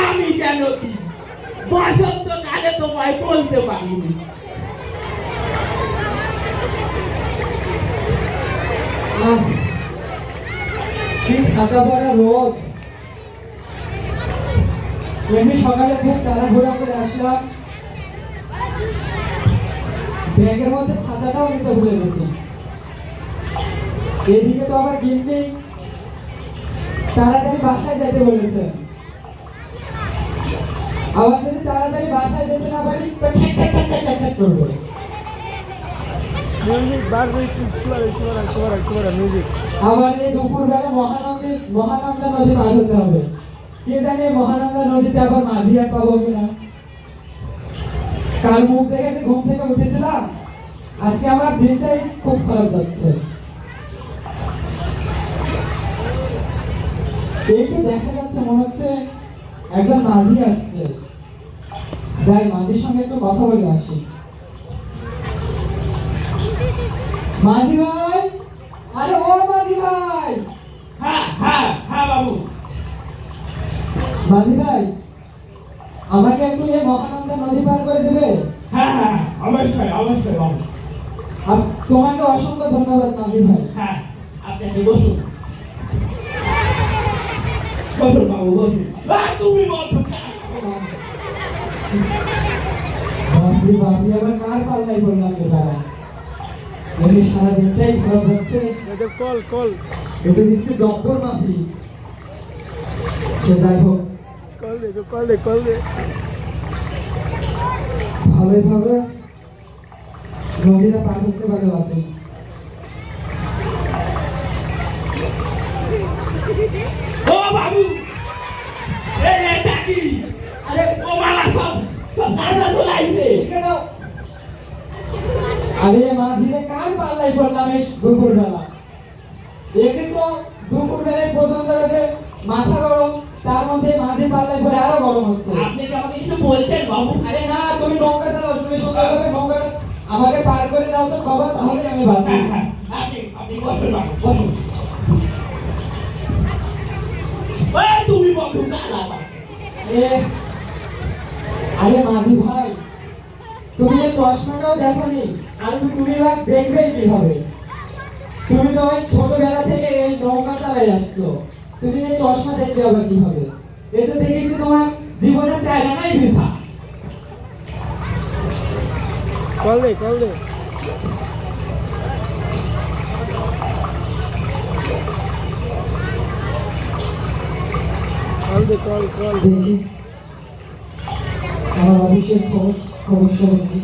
আমি যেন কি বসন্তকালে তোমায় বলতে পারিনি আহ, পড়া রোদ। এমনি সকালে খুব তাড়াহুড়া করে আসলাম ব্যাগের মধ্যে ছাতাটাও নিতে ভুলে গেছি। এদিকে তো আবার গিন্নি তাড়াতাড়ি বাসায় যেতে বলেছে। আবার যদি তাড়াতাড়ি বাসায় যেতে না পারি তো খ্যাক খ্যাক খ্যাক খ্যাক খ্যাক খ্যাক করবে। করে এই দুপুরবেলা মহানন্দী মহানন্দা নদী পার হতে হবে। কে জানে মহানন্দা নদীতে আবার মাঝি আর পাবো কিনা? কাল মুখ দেখেছি ঘুম থেকে উঠেছিলাম? আজকে আমার দিনটাই খুব খারাপ যাচ্ছে। তো দেখা যাচ্ছে মনে হচ্ছে একজন মাঝি আসছে। যাই মাঝির সঙ্গে একটু কথা বলে আসি। মাঝি ভাই? আরে ও মাঝি ভাই! হ্যাঁ হ্যাঁ হ্যাঁ বাবু। মাঝি ভাই আমাকে একটু এই মহানন্দা নদী পার করে দেবে? হ্যাঁ হ্যাঁ অবশ্যই অবশ্যই বাবু। তোমাকে অসংখ্য ধন্যবাদ মাঝি ভাই। হ্যাঁ আপনি একটু বসুন বসুন বাবু বসুন আহ, তুমি বাপরে বাপরে আবার কার পাল্লাই বললাম তো তারা এমনি সারা দিনটাই খারাপ যাচ্ছে কল কল। এটা দেখছি জব্বর মাঝি সে যাই হোক। কল দে কল দে কল দে। ভালোই ভাবে নদীটা পার করতে পারে ও বাবু এই এটা কি আরে ও মালা সব সব কাজা চলে আইছে আরে মাঝিরে কার পাল্লাই পড়লাম এই দুপুর বেলা এমনি তো দুপুর বেলায় প্রচণ্ড রোদে মাথা গরম তার মধ্যে মাঝি পাল্লাই পরে আরও গরম হচ্ছে। আপনি কি আমাকে কিছু বলছেন বাবু? আরে না তুমি নৌকা চালাও তুমি সুন্দরভাবে নৌকাটা আমাকে পার করে দাও তো বাবা তাহলে আমি বাঁচি। হ্যাঁ হ্যাঁ আপনি আপনি বসুন বাবু বসুন। এই তুমি বন্ধু কালা আরে আরে মাঝি ভাই তুমি এই চশমাটাও দেখোনি আর তুমি বা দেখবে কীভাবে? তুমি তো ওই ছোটবেলা থেকে এই নৌকা চালাই আসছো। তুমি এই চশমা দেখবে আবার কীভাবে? এতে দেখেছি তোমার জীবনের চাইনাটাই বৃথা। কল দে কল দে কল দে কল কল দেখি আমার অফিসের খবর খবর সবর কি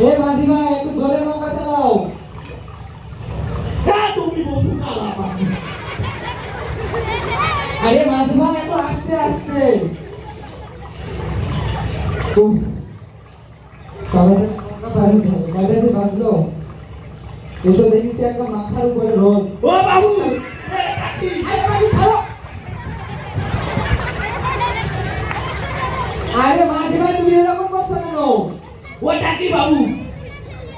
এ মাঝি ভাই একটু জোরে নৌকা চালাও হ্যাঁ তুমি বন্ধু কালা বাবু আরে মাঝি ভাই একটু আস্তে আস্তে উফ, তাহলে নৌকা পার হতে হবে কয়টা যে বাজলো এসো দেখেছি একদম মাথার উপরে রোদ ও বাবু! আরে মাঝি ছাড়ো আরে মাঝি ভাই তুমি এরকম করছ কেন? ওটা কি বাবু?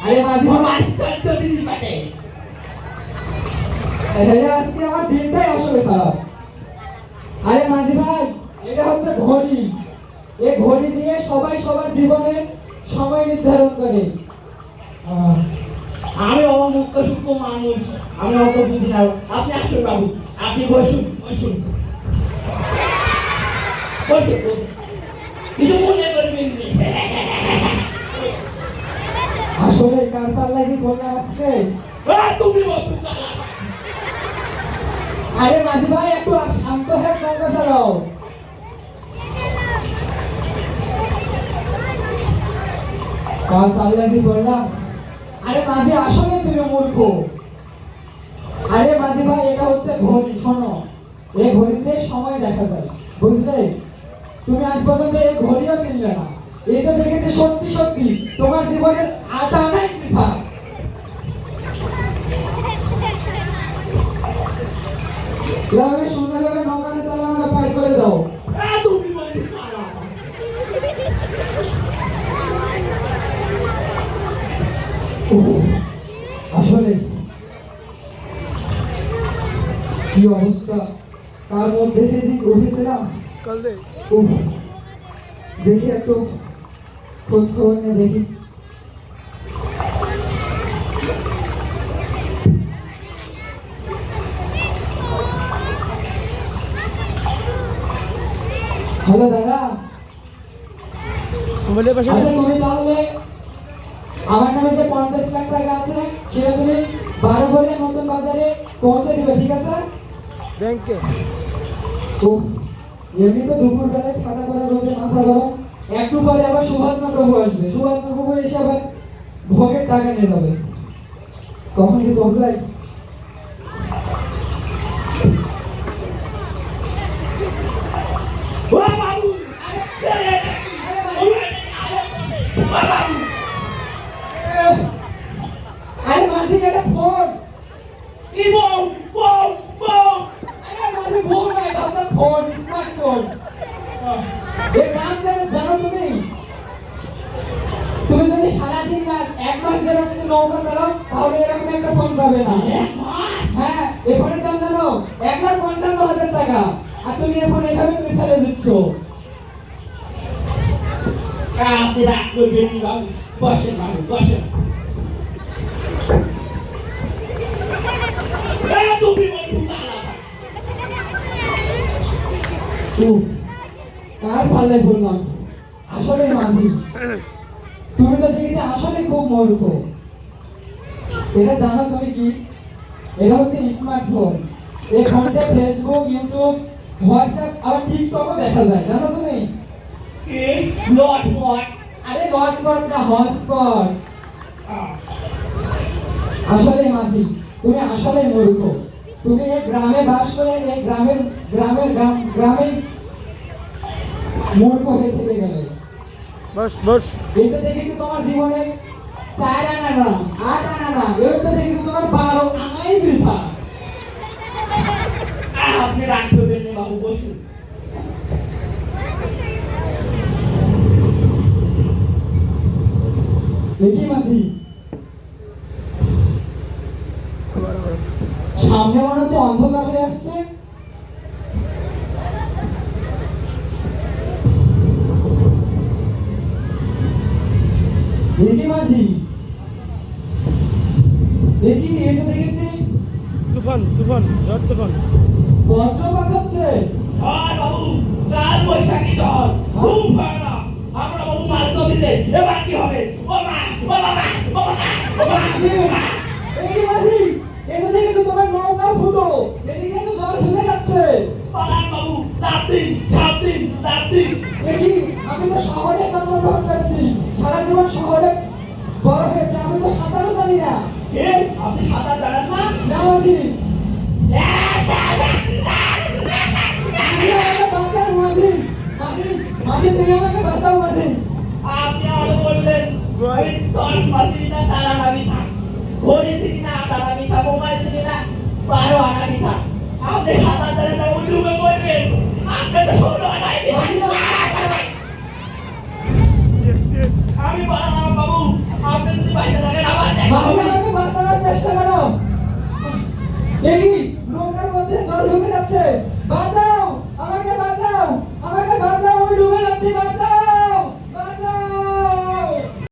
আরে মাঝি ভাই। তো দিদি পাটে আজকে আমার দিনটাই আসলে খারাপ। আরে মাঝি ভাই এটা হচ্ছে ঘড়ি। এই ঘড়ি দিয়ে সবাই সবার জীবনে সময় নির্ধারণ করে। আমি মুখ্য সূক্ষ্ম মানুষ। আমি অত বুঝি না। আপনি আসুন বাবু। আপনি বসুন বসুন। কিছু মনে করবেন আসলে কার পাল্লা করলাম আজকে তুমি। আরে মাঝি ভাই একটু শান্ত হয়ে নৌকা চালাও। কার পাল্লা যে করলাম আরে মাঝে আসলে তুমি মূর্খ। আরে মাঝি ভাই, এটা হচ্ছে ঘড়ি, শোনো। এই ঘড়িতে সময় দেখা যায়, বুঝলে? তুমি আজ পর্যন্ত এই ঘড়িও চিনলে না। তো দেখেছি সত্যি সত্যি, তোমার জীবনের আটা নাই বৃথা এভাবে সুন্দরভাবে নৌকাটা চালা আমাকে পার করে দাও ও, তুমি বন্ধু কালা বাবু। উফ, আসলে কি অবস্থা? তার মধ্যে যে উঠেছিলাম দেখি একটু খোঁজ খবর নিয়ে দেখি। হ্যালো দাদা। আচ্ছা, আমার নামে যে পঞ্চাশ লাখ টাকা আছে সেটা তুমি বারো ঘরের নতুন বাজারে পৌঁছে দিবে ঠিক আছে? ব্যাংকে। এমনিতে দুপুরবেলায় ঠান্ডা করে রোদে মাথা গরম একটু পরে আবার সুভাষনা প্রভু আসবে। সুভাষনা প্রভু এসে আবার ভোগের টাকা নিয়ে যাবে। তখন যে পৌঁছায় এর কাজ জানো জানো তুমি? তুমি যদি সারাদিন না এক মাস ধরে যদি নৌকা চালাও তাহলে এরকম একটা ফোন পাবে না। হ্যাঁ এ ফোনের দাম জানো? এক লাখ পঞ্চান্ন হাজার টাকা। আর তুমি এ ফোন এভাবে তুমি ফেলে দিচ্ছ। আপনি রাগ করবেন বাবু। বসেন বাবু বসেন। তুমি বন্ধু পাল্লায় বললাম। আসলে মাঝি তুমি তো দেখেছি আসলে খুব মূর্খ। এটা জানো তুমি কি? এটা হচ্ছে স্মার্টফোন এই ফোনটা ফেসবুক ইউটিউব হোয়াটসঅ্যাপ আবার টিকটকও দেখা যায় জানো তুমি? কি লট আরে হটস্পট না হটস্পট আসলে মাঝি তুমি আসলে মূর্খ। তুমি এই গ্রামে বাস করে এই গ্রামের গ্রামের গ্রাম- গ্রামে হয়ে গেলে? বস এটা দেখেছি তোমার আনা আট আনা এটা দেখেছি তোমার বারো আপনি বসুন। দেখি মাঝি সামনে মনে হচ্ছে অন্ধকার হয়ে আসছে। ভিকি দেখি এটা দেখেছি? তুফান তুফান ঝড় তুফান। বজ্রপাত হচ্ছে আর বাবু কাল বৈশাখী ঝড় হ্যাঁ? খুব ভয়ানক। আমরা বাবু মাছ নদীতে এবার কি হবে? ও মা ও বাবা ও বাবা ও বাবা ভিকি মাঝি তোমার নৌকা ফুটো। এদিকে তো জল ফুটে যাচ্ছে। পালান বাবু রাত দিন সাত দেখি আমি তো শহরে জন্মগ্রহণ করেছি। সারা জীবন শহরে হয়েছে আমি তো সাঁতারও জানি না আপনি সাঁতার জানেন না মাঝি তুমি আমাকে বাঁচাও মাঝি আপনি আমাকে বললেন ওই দশ মাসি না সারা নামি থাক ঘড়ি থেকে না আটা নামি থাক মোবাইল থেকে না বারো আনা নি আপনি সাঁতার জানেন না ওই ডুবে পড়বেন আপনি তো ষোলো আনাই। আমি দেখি নৌকার মধ্যে জল ঢুকে যাচ্ছে।